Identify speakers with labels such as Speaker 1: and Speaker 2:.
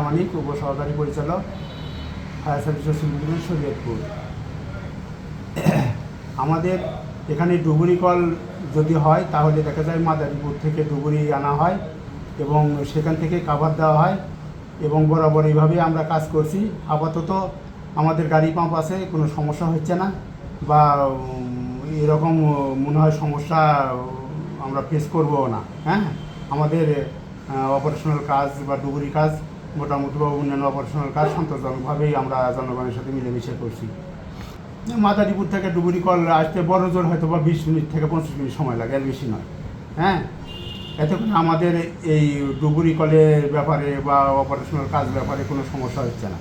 Speaker 1: আমানিক উপ সহকারী পরিচালক, ফায়ার সার্ভিস ও সিভিল ডিভিশন শরীয়তপুর। আমাদের এখানে ডুবুরি কল যদি হয়, তাহলে দেখা যায় মাদারীপুর থেকে ডুবুরি আনা হয় এবং সেখান থেকে কাভার দেওয়া হয় এবং বরাবর এইভাবেই আমরা কাজ করছি। আপাতত আমাদের গাড়ি পাম্প আছে, কোনো সমস্যা হচ্ছে না বা এরকম মনে হয় সমস্যা আমরা ফেস করব না হ্যাঁ? আমাদের অপারেশনাল কাজ বা ডুবুরি কাজ মোটামুটি বা অন্যান্য অপারেশনাল কাজ সন্তোষজনকভাবেই আমরা জনগণের সাথে মিলেমিশে করছি। মাদারীপুর থেকে ডুবুরি কল আসতে বড় জোর হয়তো বা বিশ মিনিট থেকে পঁচিশ মিনিট সময় লাগে আর বেশি নয়। হ্যাঁ? এতে করে আমাদের এই ডুবুরি কলের ব্যাপারে বা অপারেশনাল কাজ ব্যাপারে কোনো সমস্যা হচ্ছে না।